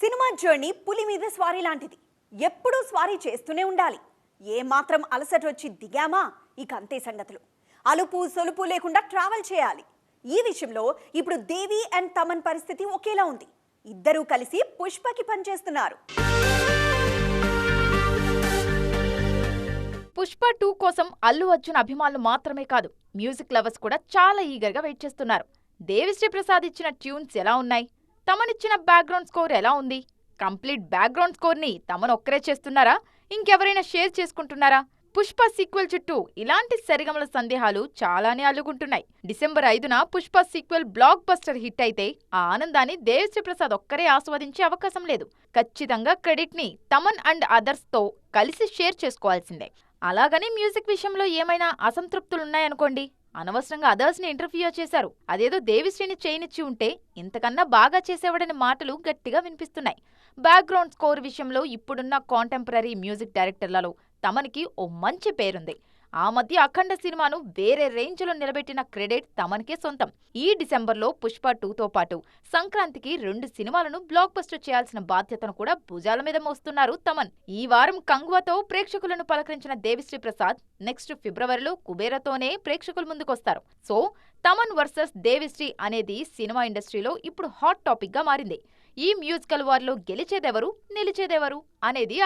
Cinema journey పులి మీద స్వారీ లాంటిది. ఎప్పుడూ స్వారీ చేస్తూనే ఉండాలి. ఏమాత్రం అలసట వచ్చి దిగామా? ఇక అంతే సంగతులు. అలుపు సొలుపు లేకుండా ట్రావెల్ చేయాలి. ఈ విషయంలో ఇప్పుడు దేవి అండ్ తమన్ పరిస్థితి ఒకేలా ఉంది. ఇద్దరూ కలిసి పుష్పకి పనిచేస్తున్నారు. పుష్ప టూ కోసం అల్లు అర్జున్ అభిమానులు మాత్రమే కాదు మ్యూజిక్ లవర్స్ కూడా చాలా ఈగర్గా వెయిట్ చేస్తున్నారు. దేవిశ్రీ ప్రసాద్ ఇచ్చిన ట్యూన్స్ ఎలా ఉన్నాయి? తమనిచ్చిన బ్యాక్గ్రౌండ్ స్కోర్ ఎలా ఉంది? కంప్లీట్ బ్యాక్గ్రౌండ్ స్కోర్ని తమను ఒక్కరే చేస్తున్నారా? ఇంకెవరైనా షేర్ చేసుకుంటున్నారా? పుష్ప సీక్వెల్ చుట్టూ ఇలాంటి సరిగమల సందేహాలు చాలానే అల్లుకుంటున్నాయి డిసెంబర్ ఐదున Pushpa sequel blockbuster hit అయితే ఆ ఆనందాన్ని దేవిశ్రీ ప్రసాద్ ఒక్కరే ఆస్వాదించే అవకాశం లేదు. ఖచ్చితంగా క్రెడిట్ని తమన్ అండ్ అదర్స్తో కలిసి షేర్ చేసుకోవాల్సిందే. అలాగని మ్యూజిక్ విషయంలో ఏమైనా అసంతృప్తులున్నాయనుకోండి. అనవసరంగా అదర్స్ని ఇంటర్వ్యూ చేశారు. అదేదో దేవిశ్రీని చేయనిచ్చి ఉంటే ఇంతకన్నా బాగా చేసేవాడని మాటలు గట్టిగా వినిపిస్తున్నాయి. బ్యాక్గ్రౌండ్ స్కోర్ విషయంలో ఇప్పుడున్న కాంటెంపరీ మ్యూజిక్ డైరెక్టర్లలో తమనికి ఓ మంచి పేరుంది. ఆ మధ్య అఖండ సినిమాను వేరే రేంజ్లో నిలబెట్టిన క్రెడిట్ తమనికే సొంతం. ఈ డిసెంబర్లో పుష్ప టూతో పాటు సంక్రాంతికి రెండు సినిమాలను బ్లాక్ బస్టర్ చేయాల్సిన బాధ్యతను కూడా భుజాల మీద మోస్తున్నారు తమన్. ఈ వారం కంగువతో ప్రేక్షకులను పలకరించిన దేవిశ్రీ ప్రసాద్ నెక్స్ట్ ఫిబ్రవరిలో కుబేరతోనే ప్రేక్షకుల ముందుకొస్తారు. సో తమన్ వర్సెస్ దేవిశ్రీ అనేది సినిమా ఇండస్ట్రీలో ఇప్పుడు హాట్ టాపిక్గా మారింది. ఈ మ్యూజికల్ వార్లో గెలిచేదెవరు నిలిచేదెవరు అనేది